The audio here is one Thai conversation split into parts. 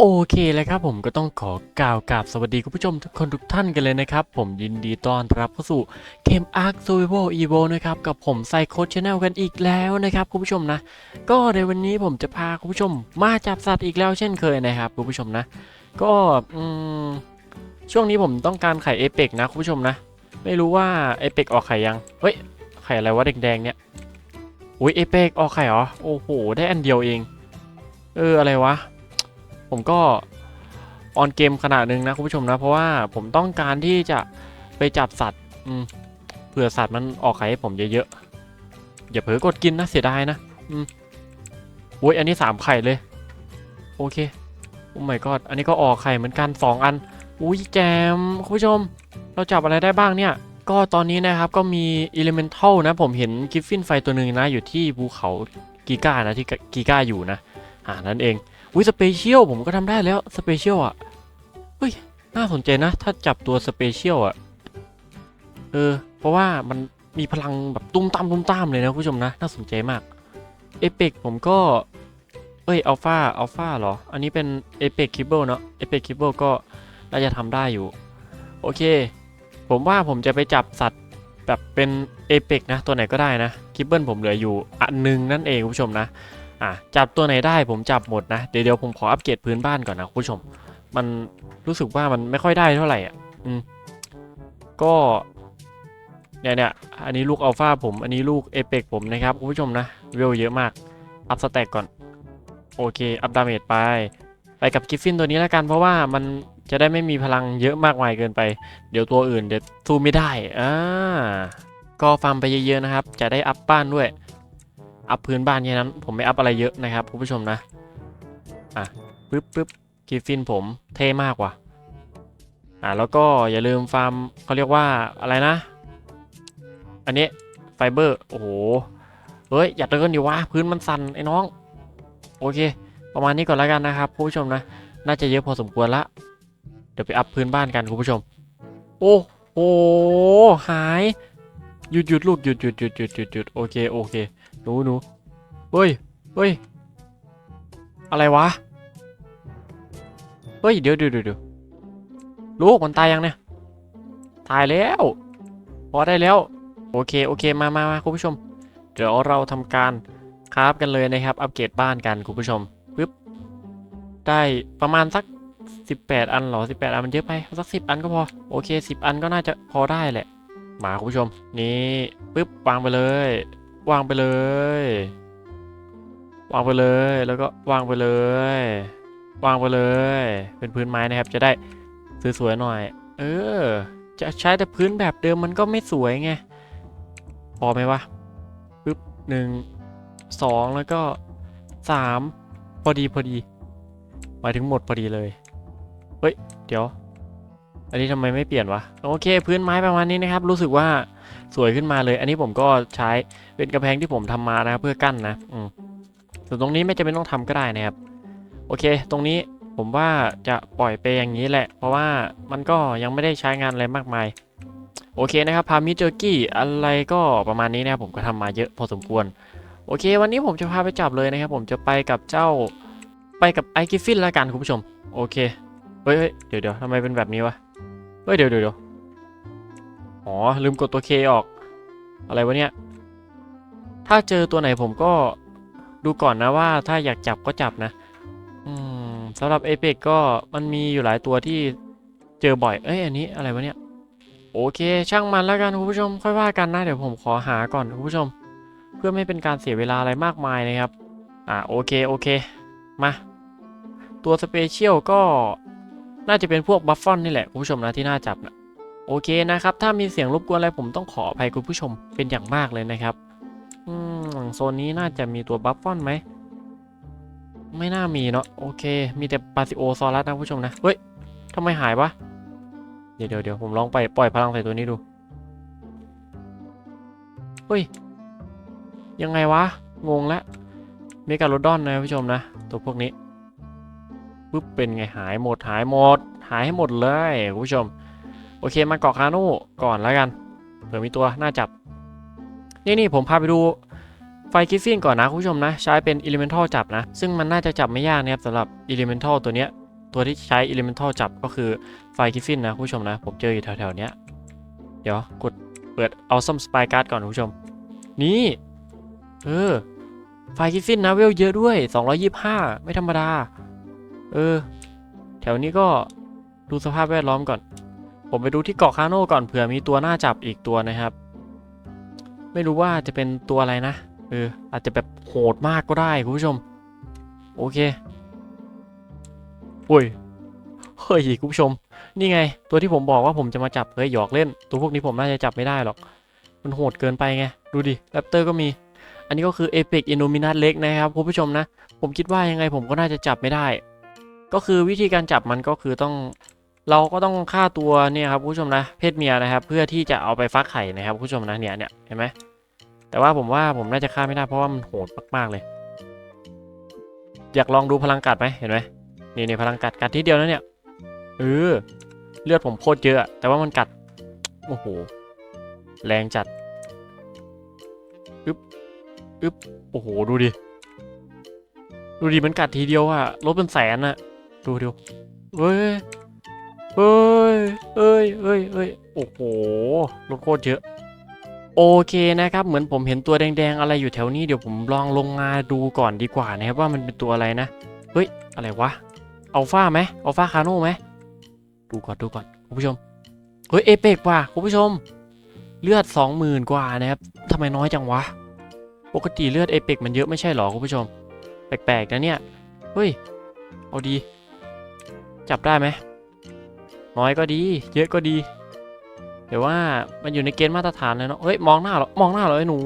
โอเคเลยครับผมก็ต้องขอกล่าวกราบสวัสดีคุณผู้ชมทุกคนทุกท่านกันเลยนะครับ ผมยินดีต้อนรับเข้าสู่เกม Ark Survival Evo นะครับกับผมไซโคชแนลกันอีกแล้วนะครับคุณผู้ชมนะ ก็ในวันนี้ผมจะพาคุณผู้ชมมาจับสัตว์อีกแล้วเช่นเคยนะครับคุณผู้ชมนะ ก็อืมช่วงนี้ผมต้องการไข่เอเปกนะคุณผู้ชมนะ ไม่รู้ว่าเอเปกออกไข่ยังเฮ้ยไข่อะไรวะแดงๆเนี่ยอุ้ยเอเปกออกไข่เหรอโอ้โหได้อันเดียวเอง เอออะไรวะ ผมก็ออนเกมขนาดนึงนะคุณผู้ชมนะ เพราะว่าผมต้องการที่จะไปจับสัตว์เผื่อสัตว์มันออกไข่ให้ผมเยอะๆอย่าเผลอกดกินนะเสียดายนะอืมโอ้ยอันนี้สามไข่เลย โอเคโอ้ my god อันนี้ก็ออกไข่เหมือนกันสองอันอุ้ยแจมคุณผู้ชม เราจับอะไรได้บ้างเนี่ย ก็ตอนนี้นะครับก็มี Elemental นะ ผมเห็นกิฟฟินไฟตัวหนึ่งนะ อยู่ที่ภูเขากีก้านะที่กีก้าอยู่นะอ่านั่นเอง อุ้ยสเปเชียลผมก็ทำได้แล้วสเปเชียลอะเฮ้ยน่าสนใจนะ ถ้าจับตัวสเปเชียลอะเออ เพราะว่ามันมีพลังแบบตุ้มตามตุ้มตามเลยนะคุณผู้ชมนะ น่าสนใจมากเอเปกผมก็ เอ้ยอัลฟาอัลฟาเหรอ อันนี้เป็นเอเปกคิบเบิลเนาะเอเปกคิบเบิลก็น่าจะทำได้อยู่ โอเค ผมว่าผมจะไปจับสัตว์แบบเป็นเอเปกนะ ตัวไหนก็ได้นะคิบเบิลผมเหลืออยู่อันหนึงนั่นเองคุณผู้ชมนะ อะจับตัวไหนได้ผมจับหมดนะ เดี๋ยวเดี๋ยวผมขออัปเกรดพื้นบ้านก่อนนะคุณผู้ชม มันรู้สึกว่ามันไม่ค่อยได้เท่าไหร่อะอืมก็เนี่ยเนี่ยอันนี้ลูกอัลฟาผม อันนี้ลูกเอเปกผมนะครับคุณผู้ชมนะเวลเยอะมาก อัพสแต็กก่อน โอเค อัพดาเมจไป ไปกับกิฟฟินตัวนี้แล้วกันเพราะว่ามันจะได้ไม่มีพลังเยอะมากมายเกินไป เดี๋ยวตัวอื่นเดี๋ยวสู้ไม่ได้อ่าก็ฟาร์มไปเยอะๆนะครับ จะได้อัพบ้านด้วย อัพพื้นบ้านแค่นั้น ผมไม่อัพอะไรเยอะนะครับคุณผู้ชมนะ อะปึ๊บปึ๊บกิฟฟินผมเท่มากว่ะ อะแล้วก็อย่าลืมฟาร์มเขาเรียกว่าอะไรนะ อันนี้ไฟเบอร์ โอ้โห เฮ้ย อย่าเดินดิวะ พื้นมันสั่นไอ้น้อง โอเค ประมาณนี้ก่อนแล้วกันนะครับคุณผู้ชมนะ น่าจะเยอะพอสมควรละ เดี๋ยวไปอัพพื้นบ้านกันคุณผู้ชม โอ้โห หาย หยุดหยุดลูกหยุดหยุดหยุดหยุดหยุดหยุดโอเค โอเค หนูหนูเฮ้ยเฮ้ย อะไรวะ เฮ้ย เดี๋ยวเดี๋ยวเดี๋ยวลูกมันตายยังเนี่ย ตายแล้ว พอได้แล้ว โอเค โอเค มามามาคุณผู้ชม เดี๋ยวเราทำการคราฟกันเลยนะครับ อัปเกรดบ้านกันคุณผู้ชมปึ๊บ ได้ประมาณสัก 18 อันเหรอ 18 อันมันเยอะไป สัก 10 อันก็พอ โอเค 10 อันก็น่าจะพอได้แหละ มาคุณผู้ชม นี่ปึ๊บวางไปเลย วางไปเลย วางไปเลยแล้วก็วางไปเลย วางไปเลย เป็นพื้นไม้นะครับ จะได้สวยๆหน่อย เออ จะใช้แต่พื้นแบบเดิมมันก็ไม่สวยไงพอไหมวะปึ๊บหนึ่งสองแล้วก็สามพอดีพอดีหมายถึงหมดพอดีเลยเฮ้ยเดี๋ยว อันนี้ทำไมไม่เปลี่ยนวะโอเค พื้นไม้ประมาณนี้นะครับ รู้สึกว่า สวยขึ้นมาเลย อันนี้ผมก็ใช้เป็นกระแพงที่ผมทำมานะครับเพื่อกั้นนะอืมส่วนตรงนี้ไม่จำเป็นต้องทำก็ได้นะครับ โอเค ตรงนี้ผมว่าจะปล่อยไปอย่างนี้แหละ เพราะว่ามันก็ยังไม่ได้ใช้งานอะไรมากมาย โอเคนะครับพามิเจอร์กี้อะไรก็ประมาณนี้นะครับผมก็ทำมาเยอะพอสมควร โอเค วันนี้ผมจะพาไปจับเลยนะครับ ผมจะไปกับเจ้าไปกับไอกิฟฟินละกันคุณผู้ชม โอเค เฮ้ยเดี๋ยวเดี๋ยวทำไมเป็นแบบนี้วะ เฮ้ยเดี๋ยวเดี๋ยว อ๋อ ลืมกดตัวเคออก อะไรวะเนี่ย ถ้าเจอตัวไหนผมก็ดูก่อนนะว่าถ้าอยากจับก็จับนะ อืมสำหรับเอเปกก็มันมีอยู่หลายตัวที่เจอบ่อย เอ้ย อันนี้อะไรวะเนี่ย โอเค ช่างมันแล้วกันคุณผู้ชม ค่อยว่ากันนะ เดี๋ยวผมขอหาก่อนคุณผู้ชม เพื่อไม่เป็นการเสียเวลาอะไรมากมายนะครับ อ่าโอเค โอเค มา ตัวสเปเชียลก็น่าจะเป็นพวกบัฟฟอนนี่แหละคุณผู้ชมนะที่น่าจับนะ โอเคนะครับ ถ้ามีเสียงรบกวนอะไรผมต้องขออภัยคุณผู้ชมเป็นอย่างมากเลยนะครับ อืมโซนนี้น่าจะมีตัวบัฟฟอนไหม ไม่น่ามีเนาะโอเค มีแต่ปาซิโอซอรัสนะผู้ชมนะ เฮ้ยทำไมหายวะ เดี๋ยวเดี๋ยวเดี๋ยวผมลองไปปล่อยพลังใส่ตัวนี้ดู เฮ้ย ยังไงวะ งงแล้วเมกาโลดอนนะผู้ชมนะ ตัวพวกนี้ปุ๊บเป็นไงหายหมดหายหมด หายให้หมดเลยผู้ชม เคมาเกาะคาโน่ก่อนแล้วกัน เผื่อมีตัวน่าจับ นี่นี่ผมพาไปดูไฟกิฟฟินก่อนนะคุณผู้ชมนะ ใช้เป็น Elemental จับนะ ซึ่งมันน่าจะจับไม่ยากนะครับสำหรับ Elemental ตัวเนี้ย ตัวที่ใช้ Elemental จับก็คือไฟกิฟฟินนะคุณผู้ชมนะ ผมเจออยู่แถวๆเนี้ย เดี๋ยวกดเปิดเอาซัมสปายการ์ดก่อนคุณผู้ชม นี่เออไฟกิฟฟินนะเวลเยอะด้วย 225 ไม่ธรรมดา เออ แถวนี้ก็ดูสภาพแวดล้อมก่อน ผมไปดูที่เกาะคาโน่ก่อนเผื่อมีตัวหน้าจับอีกตัวนะครับ ไม่รู้ว่าจะเป็นตัวอะไรนะเอออาจจะแบบโหดมากก็ได้คุณผู้ชม โอเคโอ้ยเฮ้ยคุณผู้ชม นี่ไง ตัวที่ผมบอกว่าผมจะมาจับเฮ้ยหยอกเล่น ตัวพวกนี้ผมน่าจะจับไม่ได้หรอก มันโหดเกินไปไง ดูดิแรปเตอร์ก็มี อันนี้ก็คือ a p e x i n n o m i n a t เล็กนะครับคุณผู้ชมนะ ผมคิดว่ายังไงผมก็น่าจะจับไม่ได้ ก็คือวิธีการจับมันก็คือต้อง เราก็ต้องฆ่าตัวเนี่ยครับผู้ชมนะเพศเมียนะครับ เพื่อที่จะเอาไปฟักไข่นะครับผู้ชมนะเนี่ยเนี่ยเห็นไหมแต่ว่าผมว่าผมน่าจะฆ่าไม่ได้เพราะว่ามันโหดมากๆเลย อยากลองดูพลังกัดไหมเห็นไหมนี่นี่พลังกัดกัดทีเดียวนะเนี่ยเออเลือดผมโคตรเยอะแต่ว่ามันกัดโอ้โหแรงจัดอึบอึบโอ้โหดูดิดูดิมันกัดทีเดียวอะลดเป็นแสนอะดูดูเฮ้ย เฮ้ยเอ้ยเอ้ยเอ้ยโอ้โหรถโคตรเยอะ โอเคนะครับ เหมือนผมเห็นตัวแดงๆ อะไรอยู่แถวนี้เดี๋ยวผมลองลงมาดูก่อนดีกว่านะครับว่ามันเป็นตัวอะไรนะ เฮ้ย อะไรวะอัลฟาไหมอัลฟาคาโน่ไหมดูก่อนดูก่อนคุณผู้ชม เฮ้ยเอเปกว่ะคุณผู้ชม เลือดสองหมื่นกว่านะครับทำไมน้อยจังวะ ปกติเลือดเอเปกมันเยอะไม่ใช่หรอคุณผู้ชม แปลกๆนะเนี่ย เฮ้ย เอาดี จับได้ไหม น้อยก็ดี เยอะก็ดีเดี๋ยวว่ามันอยู่ในเกณฑ์มาตรฐานเลยเนาะเฮ้ยมองหน้าเหรอมองหน้าเหรอไอ้หนู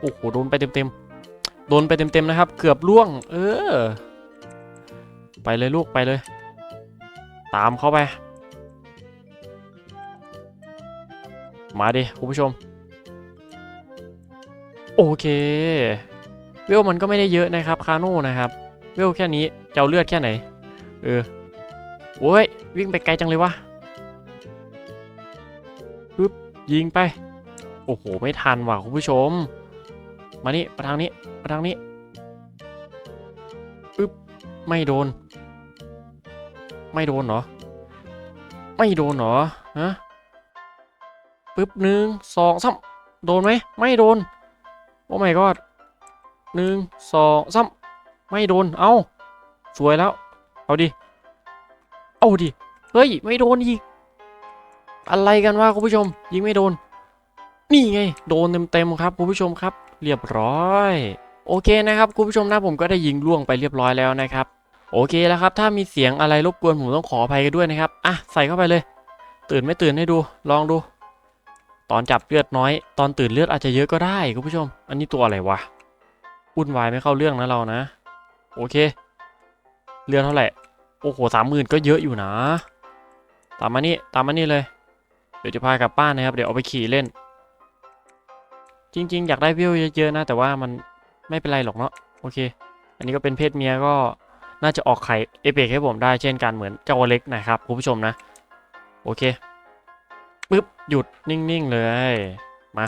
โอ้โหโดนไปเต็มๆโดนไปเต็มๆนะครับ เกือบล่วง เออ ไปเลยลูกไปเลย ตามเข้าไป มาดิคุณผู้ชม โอเคเวลมันก็ไม่ได้เยอะนะครับคาโน่นะครับเวลแค่นี้จะเอาเลือดแค่ไหน เออ โอ้ย วิ่งไปไกลจังเลยวะปึ๊บยิงไป โอ้โห ไม่ทันว่ะคุณผู้ชม มานี่มาทางนี้มาทางนี้ปึ๊บไม่โดน ไม่โดนเหรอ ไม่โดนเหรอฮะปึ๊บหนึ่งสองสามโดนไหมไม่โดน โอ้ my god หนึ่งสองสามไม่โดน เอ้า สวยแล้ว เอาดิ เอาดิ เฮ้ย ไม่โดนอีก อะไรกันวะคุณผู้ชม ยิงไม่โดน นี่ไง โดนเต็มๆครับคุณผู้ชมครับ เรียบร้อย โอเคนะครับคุณผู้ชมนะผมก็ได้ยิงล่วงไปเรียบร้อยแล้วนะครับ โอเคแล้วครับ ถ้ามีเสียงอะไรรบกวนผมต้องขออภัยกันด้วยนะครับ อะใส่เข้าไปเลย ตื่นไม่ตื่นให้ดู ลองดู ตอนจับเลือดน้อย ตอนตื่นเลือดอาจจะเยอะก็ได้คุณผู้ชม อันนี้ตัวอะไรวะวุ่นวายไม่เข้าเรื่องนะเรานะ โอเค เลือดเท่าไหร่ โอ้โหสามหมื่นก็เยอะอยู่นะ ตามมานี่ตามมานี่เลย เดี๋ยวจะพากลับบ้านนะครับ เดี๋ยวเอาไปขี่เล่น จริง ๆ อยากได้วิวเยอะๆนะ แต่ว่ามันไม่เป็นไรหรอกเนาะ โอเค อันนี้ก็เป็นเพศเมียก็น่าจะออกไข่เอเปกให้ผมได้เช่นกันเหมือนเจ้าเล็กนะครับคุณผู้ชมนะ โอเคปึ๊บหยุดนิ่งๆเลยมา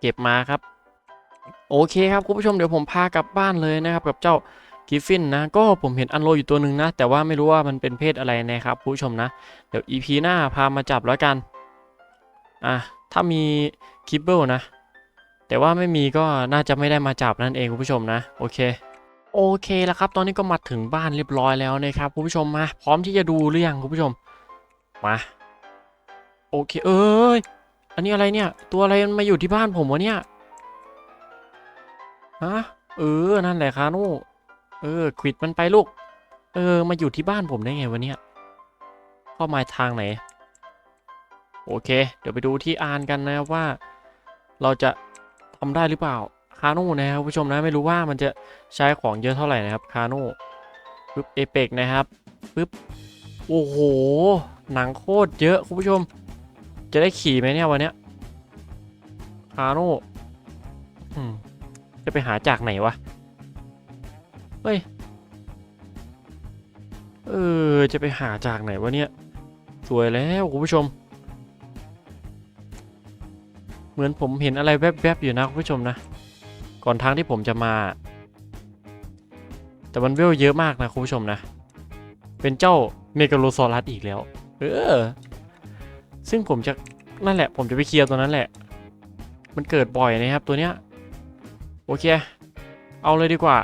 เก็บมาครับ โอเคครับคุณผู้ชมเดี๋ยวผมพากลับบ้านเลยนะครับกับเจ้า กิฟฟินนะก็ผมเห็นอันโลอยู่ตัวหนึ่งนะ แต่ว่าไม่รู้ว่ามันเป็นเพศอะไรนะครับผู้ชมนะ เดี๋ยว EP หน้าพามาจับแล้วกัน อะ ถ้ามีคิปเบิลนะ แต่ว่าไม่มีก็น่าจะไม่ได้มาจับนั่นเองคุณผู้ชมนะ โอเคโอเคแล้วครับ ตอนนี้ก็มาถึงบ้านเรียบร้อยแล้วนะครับคุณผู้ชมมาพร้อมที่จะดูหรือยังคุณผู้ชมมาโอเคเอ้ยอันนี้อะไรเนี่ย ตัวอะไรมันมาอยู่ที่บ้านผมวะเนี่ยฮะเออนั่นแหละคาโน่ เออควิดมันไปลูก เออ มาอยู่ที่บ้านผมได้ไงวะเนี่ยเข้ามาทางไหน โอเค เดี๋ยวไปดูที่อ่านกันนะครับว่า เราจะทำได้หรือเปล่าคาโน่นะครับผู้ชมนะไม่รู้ว่ามันจะใช้ของเยอะเท่าไหร่นะครับคาโน่ปึ๊บเอเปกนะครับปึ๊บโอ้โห หนังโคตรเยอะคุณผู้ชม จะได้ขี่ไหมเนี่ยวันเนี้ยคาโน่จะไปหาจากไหนวะ เฮ้ย เออ จะไปหาจากไหนวะเนี่ย สวยแล้วคุณผู้ชม เหมือนผมเห็นอะไรแวบๆอยู่นะคุณผู้ชมนะ ก่อนทางที่ผมจะมา แต่มันเวลเยอะมากนะคุณผู้ชมนะ เป็นเจ้าเมกาโลซอรัสอีกแล้ว เออ ซึ่งผมจะ นั่นแหละ ผมจะไปเคลียร์ตัวนั้นแหละ มันเกิดบ่อยนะครับตัวเนี้ย โอเค เอาเลยดีกว่า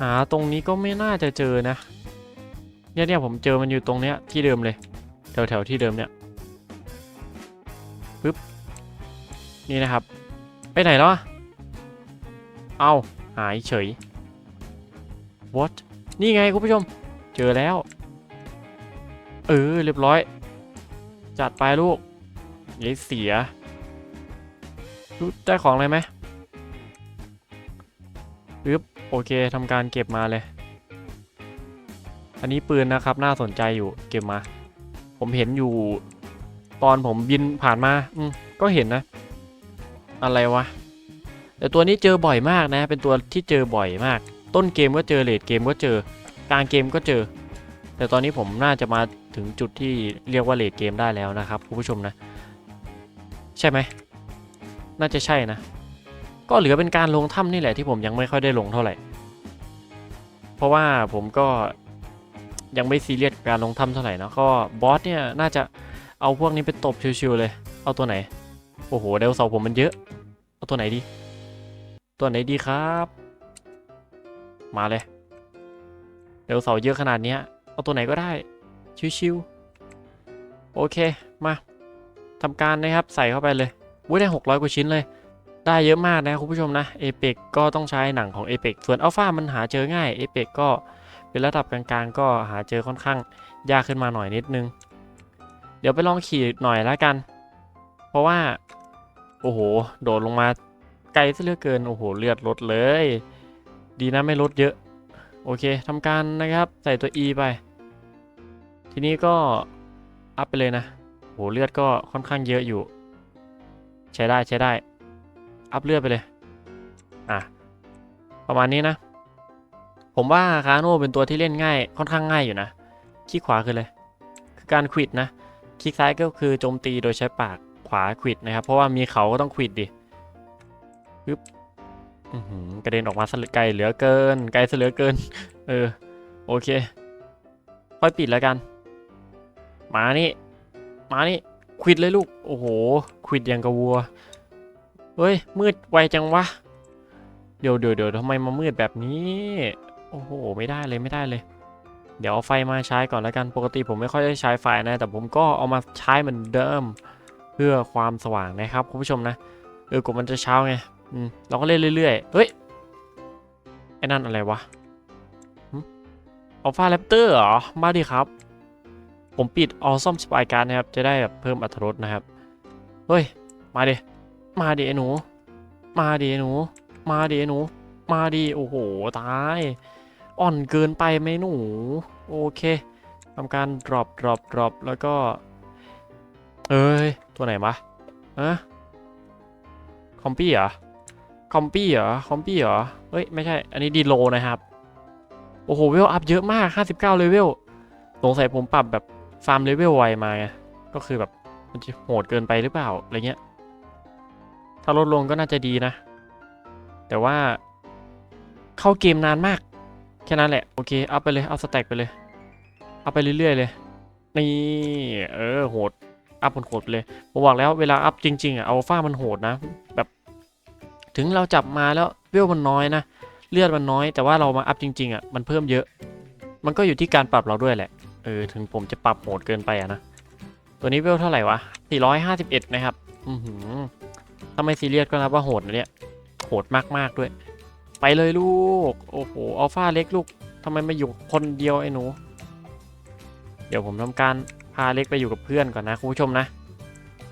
หาตรงนี้ก็ไม่น่าจะเจอนะ เนี่ยเนี่ยผมเจอมันอยู่ตรงเนี้ยที่เดิมเลย แถวแถวๆที่เดิมเนี่ยปึ๊บนี่นะครับ ไปไหนแล้วอะเอาหายเฉย what นี่ไงคุณผู้ชม เจอแล้ว เออเรียบร้อย จัดไปลูกอย่เสียได้ของอะไรไหม โอเคทำการเก็บมาเลย อันนี้ปืนนะครับน่าสนใจอยู่เก็บมา ผมเห็นอยู่ตอนผมบินผ่านมาอืมก็เห็นนะ อะไรวะ แต่ตัวนี้เจอบ่อยมากนะ เป็นตัวที่เจอบ่อยมาก ต้นเกมก็เจอเลดเกมก็เจอกลางเกมก็เจอ แต่ตอนนี้ผมน่าจะมาถึงจุดที่เรียกว่าเลดเกมได้แล้วนะครับคุณผู้ชมนะ ใช่ไหมน่าจะใช่นะ ก็เหลือเป็นการลงถ้ำนี่แหละที่ผมยังไม่ค่อยได้ลงเท่าไหร่ เพราะว่าผมก็ยังไม่ซีเรียสกับการลงถ้ำเท่าไหร่นะก็บอสเนี่ยน่าจะเอาพวกนี้ไปตบชิวๆเลย เอาตัวไหน โอ้โหไดโนเสาผมมันเยอะ เอาตัวไหนดี ตัวไหนดีครับ มาเลยไดโนเสาเยอะขนาดนี้เอาตัวไหนก็ได้ ชิวๆโอเค มาทำการนะครับใส่เข้าไปเลยวุ้ยได้600 กว่าชิ้นเลย ได้เยอะมากนะคุณผู้ชมนะเอเปกก็ต้องใช้หนังของเอเปกส่วนอัลฟามันหาเจอง่ายเอเปกก็เป็นระดับกลางๆ ก็หาเจอค่อนข้างยากขึ้นมาหน่อยนิดนึง เดี๋ยวไปลองขี่หน่อยแล้วกัน เพราะว่า โอ้โห โดดลงมาไกลซะเหลือเกิน โอ้โห เลือดลดเลย ดีนะไม่ลดเยอะ โอเคทำการนะครับ ใส่ตัว E ไป ทีนี้ก็อัพไปเลยนะโหเลือดก็ค่อนข้างเยอะอยู่ ใช้ได้ใช้ได้ อัพเลือดไปเลย อะ ประมาณนี้นะ ผมว่าคาโน่เป็นตัวที่เล่นง่าย ค่อนข้างง่ายอยู่นะ คลิกขวาคือเลย คือการควิดนะ คลิกซ้ายก็คือโจมตีโดยใช้ปาก ขวาควิดนะครับ เพราะว่ามีเขาก็ต้องควิดดิปึ๊บกระเด็นออกมาสลไกลเหลือเกิน ไกลซะเหลือเกิน เออ โอเค ค่อยปิดแล้วกัน มานี่ มานี่ควิดเลยลูก โอ้โห ควิดอย่างกับวัว เฮ้ย มืดไวจังวะ เดี๋ยวเดี๋ยวเดี๋ยวทำไมมามืดแบบนี้ โอ้โห ไม่ได้เลยไม่ได้เลย เดี๋ยวเอาไฟมาใช้ก่อนแล้วกัน ปกติผมไม่ค่อยได้ใช้ไฟนะ แต่ผมก็เอามาใช้เหมือนเดิม เพื่อความสว่างนะครับคุณผู้ชมนะ เออกดมันจะเช้าไง อืม เราก็เล่นเรื่อยๆ เฮ้ย ไอ้นั่นอะไรวะอัลฟาแรปเตอร์เหรอ มาดิครับ ผมปิดออซอมสปายการนะครับ จะได้แบบเพิ่มอรรถรสนะครับ เฮ้ย มาดิ มาเดิไอ้หนู มาเดิไอ้หนู มาเดิไอ้หนู มาดิโอ้โห ตาย อ่อนเกินไปไหมหนู โอเคทำการ drop drop drop แล้วก็ เอ้ย ตัวไหนวะอะคอมปี้เหรอ คอมปี้เหรอ คอมปี้เหรอ เฮ้ย ไม่ใช่ อันนี้ดีโลนะครับ โอ้โห เวลอัพเยอะมาก 59 เลเวล สงสัยผมปรับแบบฟาร์มเลเวลไวมาไง ก็คือแบบมันจะโหดเกินไปหรือเปล่า อะไรเงี้ยาลดลงก็น่าจะดีนะ แต่ว่าเข้าเกมนานมาก แค่นั้นแหละ โอเค เอัพไปเลย เอาสแต็กไปเลย เอัพไปเรื่อยๆเลย นี่ เออ โหด อัพมันโหดเลยผมบอกแล้วเวลาอัพจริง ๆอะอัลฟามันโหดนะ แบบ ถึงเราจับมาแล้วเวลมันน้อยนะ เลือดมันน้อย แต่ว่าเรามาอัพจริง ๆอะ มันเพิ่มเยอะ มันก็อยู่ที่การปรับเราด้วยแหละ เออ ถึงผมจะปรับโหดเกินไปอะนะ ตัวนี้เวลเท่าไหร่วะ451 นะครับ อือหือ ถ้าไม่ซีเรียสก็นับว่าโหดนะเนี่ย โหดมากๆด้วย ไปเลยลูก โอ้โห อัลฟาเล็กลูกทำไมมาอยู่คนเดียวไอ้หนู เดี๋ยวผมทำการพาเล็กไปอยู่กับเพื่อนก่อนนะคุณผู้ชมนะ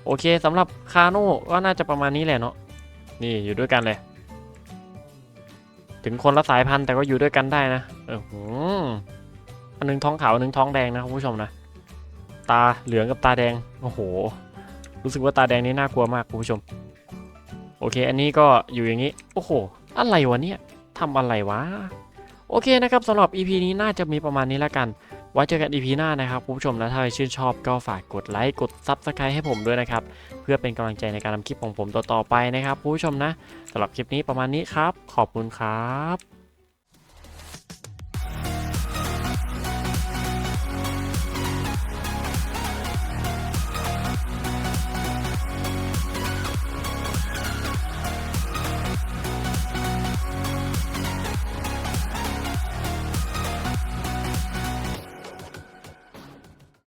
โอเคสำหรับคาโน่ก็น่าจะประมาณนี้แหละเนาะ นี่อยู่ด้วยกันเลย ถึงคนละสายพันธุ์แต่ก็อยู่ด้วยกันได้นะเออหืออันหนึงท้องขาวอันหนึงท้องแดงนะคุณผู้ชมนะ ตาเหลืองกับตาแดง โอ้โห รู้สึกว่าตาแดงนี่น่ากลัวมากคุณผู้ชม โอเค อันนี้ก็อยู่อย่างนี้ โอ้โห อะไรวะเนี่ยทำอะไรวะ โอเคนะครับสำหรับ EP นี้น่าจะมีประมาณนี้แล้วกัน ไว้เจอกัน EP หน้านะครับคุณผู้ชมนะถ้าใครชื่นชอบก็ฝากกดไลค์ กด Subscribe ให้ผมด้วยนะครับ เพื่อเป็นกำลังใจในการทำคลิปของผมต่อๆไปนะครับคุณผู้ชมนะสำหรับคลิปนี้ประมาณนี้ครับ ขอบคุณครับ